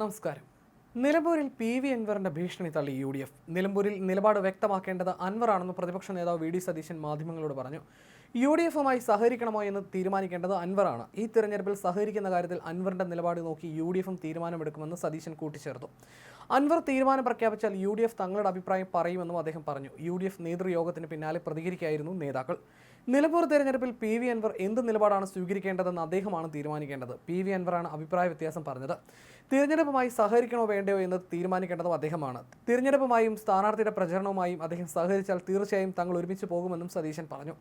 നമസ്കാരം. നിലമ്പൂരിൽ P V അൻവറിന്റെ ഭീഷണി തള്ളി യു ഡി എഫ്. നിലമ്പൂരിൽ നിലപാട് വ്യക്തമാക്കേണ്ടത് അൻവറാണെന്ന് പ്രതിപക്ഷ നേതാവ് വി ഡി സതീശൻ മാധ്യമങ്ങളോട് പറഞ്ഞു. യു ഡി എഫുമായി സഹകരിക്കണമോ എന്ന് തീരുമാനിക്കേണ്ടത് അൻവറാണ്. ഈ തിരഞ്ഞെടുപ്പിൽ സഹകരിക്കുന്ന കാര്യത്തിൽ അൻവറിന്റെ നിലപാട് നോക്കി യു ഡി എഫും തീരുമാനമെടുക്കുമെന്ന് സതീശൻ കൂട്ടിച്ചേർത്തു. അൻവർ തീരുമാനം പ്രഖ്യാപിച്ചാൽ യു ഡി എഫ് തങ്ങളുടെ അഭിപ്രായം പറയുമെന്നും അദ്ദേഹം പറഞ്ഞു. യു ഡി എഫ് നേതൃയോഗത്തിന് പിന്നാലെ പ്രതികരിക്കുകയായിരുന്നു നേതാക്കൾ. നിലമ്പൂർ തെരഞ്ഞെടുപ്പിൽ പി വി അൻവർ എന്ത് നിലപാടാണ് സ്വീകരിക്കേണ്ടതെന്ന് അദ്ദേഹമാണ് തീരുമാനിക്കേണ്ടത്. പി വി അൻവറാണ് അഭിപ്രായ വ്യത്യാസം പറഞ്ഞത്. തിരഞ്ഞെടുപ്പുമായി സഹകരിക്കണോ വേണ്ടയോ എന്ന് തീരുമാനിക്കേണ്ടതും അദ്ദേഹമാണ്. തിരഞ്ഞെടുപ്പുമായും സ്ഥാനാർത്ഥിയുടെ പ്രചരണവുമായും അദ്ദേഹം സഹകരിച്ചാൽ തീർച്ചയായും തങ്ങൾ ഒരുമിച്ച് പോകുമെന്നും സതീശൻ പറഞ്ഞു.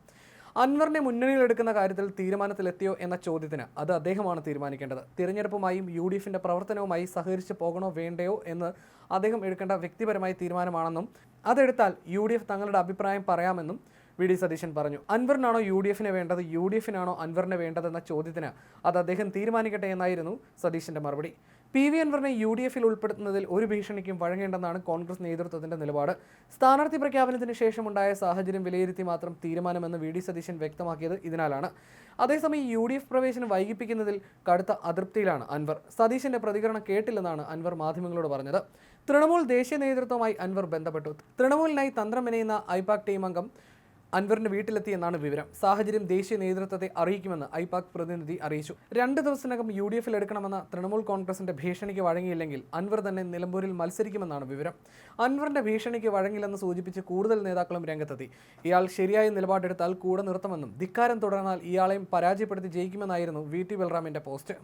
അൻവറിനെ മുന്നണിയിലെടുക്കുന്ന കാര്യത്തിൽ തീരുമാനത്തിലെത്തിയോ എന്ന ചോദ്യത്തിന് അത് അദ്ദേഹമാണ് തീരുമാനിക്കേണ്ടത്. തിരഞ്ഞെടുപ്പുമായും യു ഡി എഫിന്റെ പ്രവർത്തനവുമായി സഹകരിച്ച് പോകണോ വേണ്ടയോ എന്ന് അദ്ദേഹം എടുക്കേണ്ട വ്യക്തിപരമായ തീരുമാനമാണെന്നും അതെടുത്താൽ യു ഡി എഫ് തങ്ങളുടെ അഭിപ്രായം പറയാമെന്നും വി ഡി സതീശൻ പറഞ്ഞു. അൻവറിനാണോ യു ഡി എഫിനെ വേണ്ടത് യു ഡി എഫിനാണോ അൻവറിനെ വേണ്ടതെന്ന ചോദ്യത്തിന് അത് അദ്ദേഹം തീരുമാനിക്കട്ടെ എന്നായിരുന്നു സതീശന്റെ മറുപടി. പി വി അൻവറിനെ യു ഡി എഫിൽ ഉൾപ്പെടുത്തുന്നതിൽ ഒരു ഭീഷണിക്കും വഴങ്ങേണ്ടെന്നാണ് കോൺഗ്രസ് നേതൃത്വത്തിന്റെ നിലപാട്. സ്ഥാനാർത്ഥി പ്രഖ്യാപനത്തിന് ശേഷമുണ്ടായ സാഹചര്യം വിലയിരുത്തി മാത്രം തീരുമാനമെന്ന് വി ഡി സതീശൻ വ്യക്തമാക്കിയത് ഇതിനാലാണ്. അതേസമയം യു ഡി എഫ് പ്രവേശനം വൈകിപ്പിക്കുന്നതിൽ കടുത്ത അതൃപ്തിയിലാണ് അൻവർ. സതീശന്റെ പ്രതികരണം കേട്ടില്ലെന്നാണ് അൻവർ മാധ്യമങ്ങളോട് പറഞ്ഞത്. തൃണമൂൽ ദേശീയ നേതൃത്വവുമായി അൻവർ ബന്ധപ്പെട്ടു. തൃണമൂലിനായി തന്ത്രം മെനയുന്ന ഐപാക് ടീം അംഗം അൻവറിന്റെ വീട്ടിലെത്തിയെന്നാണ് വിവരം. സാഹചര്യം ദേശീയ നേതൃത്വത്തെ അറിയിക്കുമെന്ന് ഐപാക് പ്രതിനിധി അറിയിച്ചു. രണ്ട് ദിവസത്തിനകം യു ഡി എഫിൽ എടുക്കണമെന്ന തൃണമൂൽ കോൺഗ്രസിന്റെ ഭീഷണിക്ക് വഴങ്ങിയില്ലെങ്കിൽ അൻവർ തന്നെ നിലമ്പൂരിൽ മത്സരിക്കുമെന്നാണ് വിവരം. അൻവറിന്റെ ഭീഷണിക്ക് വഴങ്ങില്ലെന്ന് സൂചിപ്പിച്ച് കൂടുതൽ നേതാക്കളും രംഗത്തെത്തി. ഇയാൾ ശരിയായ നിലപാടെടുത്താൽ കൂടെ നിർത്തുമെന്നും ധിക്കാരം തുടർന്നാൽ ഇയാളെയും പരാജയപ്പെടുത്തി ജയിക്കുമെന്നായിരുന്നു വി ടി ബൽറാമിന്റെ പോസ്റ്റ്.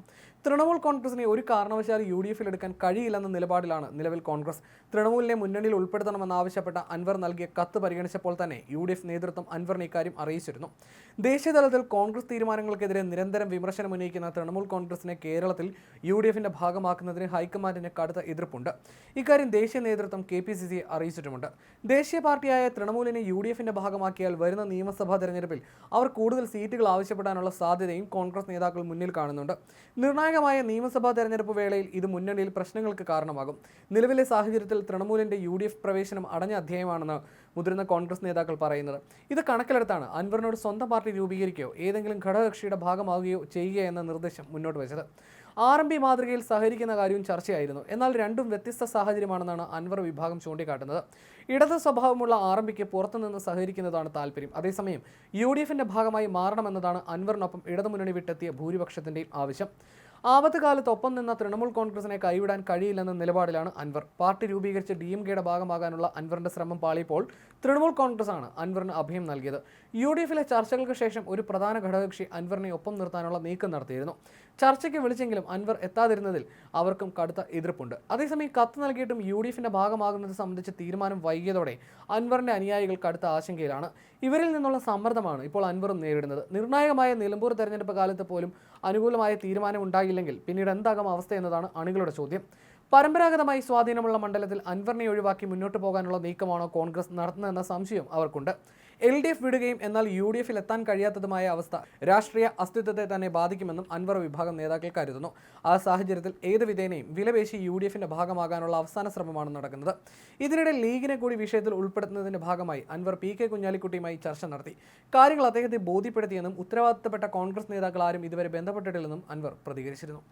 തൃണമൂൽ കോൺഗ്രസിനെ ഒരു കാരണവശാലും യു ഡി എഫിൽ എടുക്കാൻ കഴിയില്ലെന്ന നിലപാടിലാണ് നിലവിൽ കോൺഗ്രസ്. തൃണമൂലിനെ മുന്നണിയിൽ ഉൾപ്പെടുത്തണമെന്നാവശ്യപ്പെട്ട അൻവർ നൽകിയ കത്ത് പരിഗണിച്ചപ്പോൾ തന്നെ യു ഡി എഫ് നേതൃത്വം അൻവറിന് ഇക്കാര്യം അറിയിച്ചിരുന്നു. ദേശീയതലത്തിൽ കോൺഗ്രസ് തീരുമാനങ്ങൾക്കെതിരെ നിരന്തരം വിമർശനം ഉന്നയിക്കുന്ന തൃണമൂൽ കോൺഗ്രസിനെ കേരളത്തിൽ യു ഡി എഫിന്റെ ഭാഗമാക്കുന്നതിന് ഹൈക്കമാൻഡിന് കടുത്ത എതിർപ്പുണ്ട്. ഇക്കാര്യം ദേശീയ നേതൃത്വം കെ പി സി സി അറിയിച്ചിട്ടുമുണ്ട്. ദേശീയ പാർട്ടിയായ തൃണമൂലിനെ യു ഡി എഫിന്റെ ഭാഗമാക്കിയാൽ വരുന്ന നിയമസഭാ തെരഞ്ഞെടുപ്പിൽ അവർ കൂടുതൽ സീറ്റുകൾ ആവശ്യപ്പെടാനുള്ള സാധ്യതയും കോൺഗ്രസ് നേതാക്കൾ മുന്നിൽ കാണുന്നുണ്ട്. നിർണായകമായ നിയമസഭാ തെരഞ്ഞെടുപ്പ് വേളയിൽ ഇത് മുന്നണിയിൽ പ്രശ്നങ്ങൾക്ക് കാരണമാകും. നിലവിലെ സാഹചര്യത്തിൽ തൃണമൂലിന്റെ യു പ്രവേശനം അടഞ്ഞ അധ്യായമാണെന്ന് മുതിർന്ന കോൺഗ്രസ് നേതാക്കൾ പറയുന്നത്. ഇത് കണക്കിലെടുത്താണ് അൻവറിനോട് സ്വന്തം പാർട്ടി രൂപീകരിക്കുകയോ ഏതെങ്കിലും ഘടകകക്ഷിയുടെ ഭാഗമാവുകയോ ചെയ്യുക എന്ന നിർദ്ദേശം മുന്നോട്ട് വെച്ചത്. ആർ എം പി മാതൃകയിൽ സഹകരിക്കുന്ന കാര്യവും ചർച്ചയായിരുന്നു. എന്നാൽ രണ്ടും വ്യത്യസ്ത സാഹചര്യമാണെന്നാണ് അൻവർ വിഭാഗം ചൂണ്ടിക്കാട്ടുന്നത്. ഇടത് സ്വഭാവമുള്ള ആർ എം പിക്ക് പുറത്തുനിന്ന് സഹകരിക്കുന്നതാണ് താല്പര്യം. അതേസമയം യു ഡി എഫിന്റെ ഭാഗമായി മാറണമെന്നതാണ് അൻവറിനൊപ്പം ഇടതുമുന്നണി വിട്ടെത്തിയ ഭൂരിപക്ഷത്തിന്റെയും ആവശ്യം. ആപത്ത് കാലത്ത് ഒപ്പം നിന്ന തൃണമൂൽ കോൺഗ്രസിനെ കൈവിടാൻ കഴിയില്ലെന്ന നിലപാടിലാണ് അൻവർ. പാർട്ടി രൂപീകരിച്ച് ഡി എം കെയുടെ ഭാഗമാകാനുള്ള അൻവറിന്റെ ശ്രമം പാളിയപ്പോൾ തൃണമൂൽ കോൺഗ്രസ് ആണ് അൻവറിന് അഭയം നൽകിയത്. യു ഡി എഫിലെ ചർച്ചകൾക്ക് ശേഷം ഒരു പ്രധാന ഘടകകക്ഷി അൻവറിനെ ഒപ്പം നിർത്താനുള്ള നീക്കം നടത്തിയിരുന്നു. ചർച്ചയ്ക്ക് വിളിച്ചെങ്കിലും അൻവർ എത്താതിരുന്നതിൽ അവർക്കും കടുത്ത എതിർപ്പുണ്ട്. അതേസമയം കത്ത് നൽകിയിട്ടും യു ഡി എഫിന്റെ ഭാഗമാകുന്നത് സംബന്ധിച്ച് തീരുമാനം വൈകിയതോടെ അൻവറിന്റെ അനുയായികൾ കടുത്ത ആശങ്കയിലാണ്. ഇവരിൽ നിന്നുള്ള സമ്മർദ്ദമാണ് ഇപ്പോൾ അൻവറും നേരിടുന്നത്. നിർണായകമായ നിലമ്പൂർ തെരഞ്ഞെടുപ്പ് കാലത്ത് പോലും അനുകൂലമായ തീരുമാനം ഉണ്ടായില്ലെങ്കിൽ പിന്നീട് എന്താകും അവസ്ഥ എന്നതാണ് അണികളുടെ ചോദ്യം. പരമ്പരാഗതമായി സ്വാധീനമുള്ള മണ്ഡലത്തിൽ അൻവറിനെ ഒഴിവാക്കി മുന്നോട്ട് പോകാനുള്ള നീക്കമാണോ കോൺഗ്രസ് നടത്തുന്നതെന്ന സംശയം അവർക്കുണ്ട്. എൽ ഡി എഫ് വിടുകയും എന്നാൽ യു ഡി എഫിൽ എത്താൻ കഴിയാത്തതുമായ അവസ്ഥ രാഷ്ട്രീയ അസ്തിത്വത്തെ തന്നെ ബാധിക്കുമെന്നും അൻവർ വിഭാഗം നേതാക്കൾ കരുതുന്നു. ആ സാഹചര്യത്തിൽ ഏത് വിധേനയും വിലപേശി യു ഡി എഫിന്റെ ഭാഗമാകാനുള്ള അവസാന ശ്രമമാണ് നടക്കുന്നത്. ഇതിനിടെ ലീഗിനെ കൂടി വിഷയത്തിൽ ഉൾപ്പെടുത്തുന്നതിന്റെ ഭാഗമായി അൻവർ പി കെ കുഞ്ഞാലിക്കുട്ടിയുമായി ചർച്ച നടത്തി. കാര്യങ്ങൾ അദ്ദേഹത്തെ ബോധ്യപ്പെടുത്തിയെന്നും ഉത്തരവാദിത്തപ്പെട്ട കോൺഗ്രസ് നേതാക്കൾ ആരും ഇതുവരെ ബന്ധപ്പെട്ടിട്ടില്ലെന്നും അൻവർ പ്രതികരിച്ചിരുന്നു.